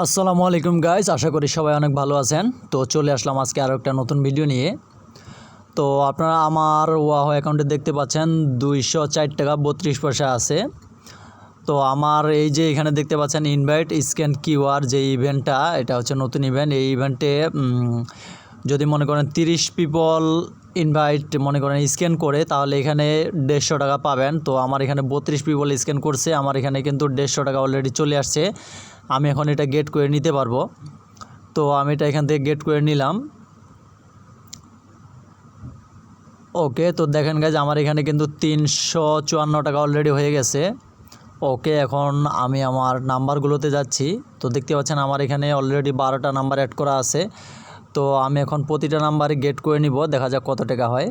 আসসালামু আলাইকুম গাইজ আশা করি সবাই অনেক ভালো আছেন। তো চলে আসলাম আজকে আরও একটা নতুন ভিডিও নিয়ে। তো আপনারা আমার ওয়াহ অ্যাকাউন্টে দেখতে পাচ্ছেন, দুইশো চার টাকা বত্রিশ পয়সা আছে। তো আমার এই যে এখানে দেখতে পাচ্ছেন ইনভাইট স্ক্যান কিউআর যে ইভেন্টটা এটা হচ্ছে নতুন ইভেন্ট এই ইভেন্টে যদি মনে করেন তিরিশ পিপল ইনভাইট মনে করেন স্ক্যান করে, তাহলে এখানে দেড়শো টাকা পাবেন। তো আমার এখানে বত্রিশ পিপল স্ক্যান করছে, আমার এখানে কিন্তু দেড়শো টাকা অলরেডি চলে আসছে। আমি এখন এটা গেট করে নিতে পারব। তো আমি এটা এখান থেকে গেট করে নিলাম। ওকে তো দেখেন গাইজ আমার এখানে কিন্তু তিনশো চুয়ান্ন টাকা অলরেডি হয়ে গেছে। ওকে এখন আমি আমার নাম্বারগুলোতে যাচ্ছি। তো দেখতে পাচ্ছেন, আমার এখানে অলরেডি বারোটা নাম্বার অ্যাড করা আছে। তো আমি এখন প্রতিটা নাম্বারে গেট করে নিব, দেখা যাক কত টাকা হয়।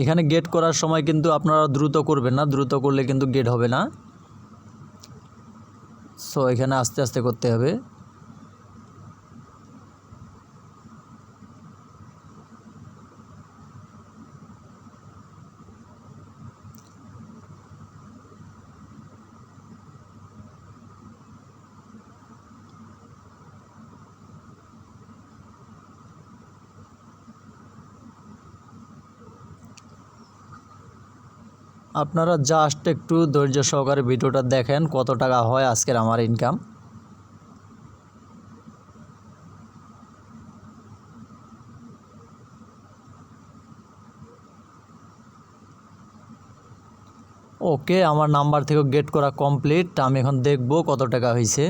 এখানে গেট করার সময় কিন্তু আপনারা দ্রুত করবেন না, দ্রুত করলে কিন্তু গেট হবে না। সো এখানে আস্তে আস্তে করতে হবে। আপনারা জাস্ট একটু ধৈর্য সহকারে ভিডিওটা দেখেন কত টাকা হয় আজকের আমার ইনকাম ওকে আমার নাম্বার থেকে গেট করা কমপ্লিট আমি এখন দেখব কত টাকা হয়েছে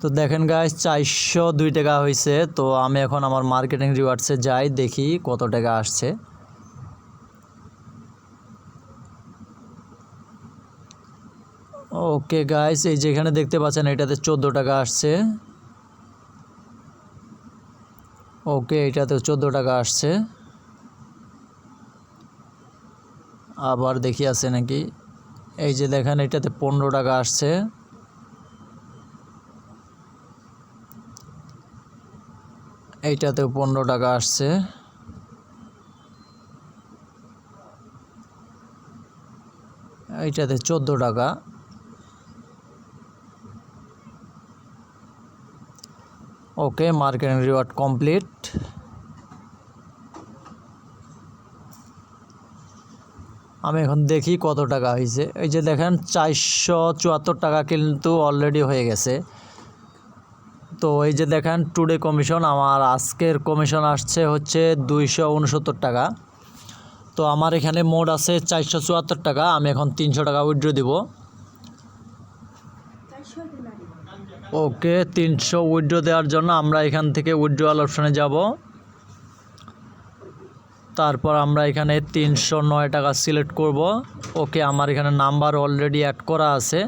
তো দেখেন গাইস চারশো দুই টাকা হয়েছে তো আমি এখন আমার মার্কেটিং রিওয়ার্ডসে যাই, দেখি কত টাকা আসছে। ওকে গাইস এই যেখানে দেখতে পাচ্ছেন, এটাতে চোদ্দ টাকা আসছে। ওকে এটাতে চোদ্দ টাকা আসছে। আবার দেখি আছে নাকি। এই যে দেখেন, এটাতে পনেরো টাকা আসছে। এইটাতে পনেরো টাকা আসছে। এইটাতে চোদ্দ টাকা। ওকে মার্কেটিং রিওয়ার্ড কমপ্লিট আমি এখন দেখি কত টাকা হয়েছে। এই যে দেখেন, চারশো চুয়াত্তর টাকা কিন্তু অলরেডি হয়ে গেছে। তো এই যে দেখেন টুডে কমিশন আমার আজকের কমিশন আসছে হচ্ছে দুইশো উনসত্তর টাকা। তো আমার এখানে মোট আছে চারশো চুয়াত্তর টাকা, আমি এখন তিনশো টাকা উইড্রো দিব। ওকে, তিনশো উইড্রো দেওয়ার জন্য আমরা এখান থেকে উইড্রোয়াল অপশানে যাব। তারপর আমরা এখানে তিনশো নয় টাকা সিলেক্ট করব। ওকে, আমার এখানে নাম্বার অলরেডি অ্যাড করা আছে।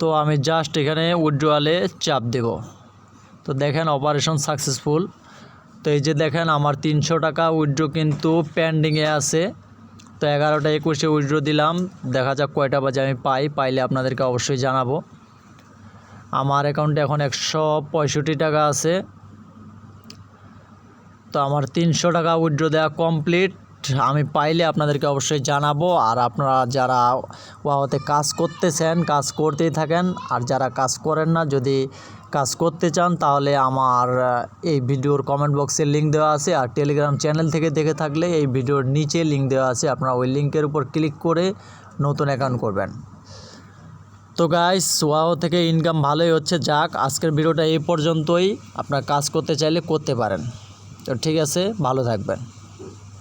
তো আমি জাস্ট এখানে উইড্রোয়ালে চাপ দেব। তো দেখেন অপারেশন সাকসেসফুল তো এই যে দেখেন আমার তিনশো টাকা উইড্রো কিন্তু পেন্ডিংয়ে আছে। তো এগারোটা একুশে উইড্রো দিলাম। দেখা যাক কয়টা বাজে আমি পাই, পাইলে আপনাদেরকে অবশ্যই জানাব। আমার অ্যাকাউন্টে এখন একশো পঁয়ষট্টি টাকা আছে। তো আমার তিনশো টাকা উইড্রো দেওয়া কমপ্লিট আমি পাইলে আপনাদেরকে অবশ্যই জানাব। আর আপনারা যারা ওয়াওতে কাজ করতেছেন, কাজ করতেই থাকেন, আর যারা কাজ করেন না, যদি কাজ করতে চান, তাহলে আমার এই ভিডিওর কমেন্ট বক্সে লিঙ্ক দেওয়া আছে। আর টেলিগ্রাম চ্যানেল থেকে দেখে থাকলে এই ভিডিওর নিচে লিঙ্ক দেওয়া আছে। আপনারা ওই লিঙ্কের উপর ক্লিক করে নতুন অ্যাকাউন্ট করবেন। তো গাইস ওয়াও থেকে ইনকাম ভালোই হচ্ছে। যাক, আজকের ভিডিওটা এই পর্যন্তই। আপনার কাজ করতে চাইলে করতে পারেন। তো ঠিক আছে, ভালো থাকবেন।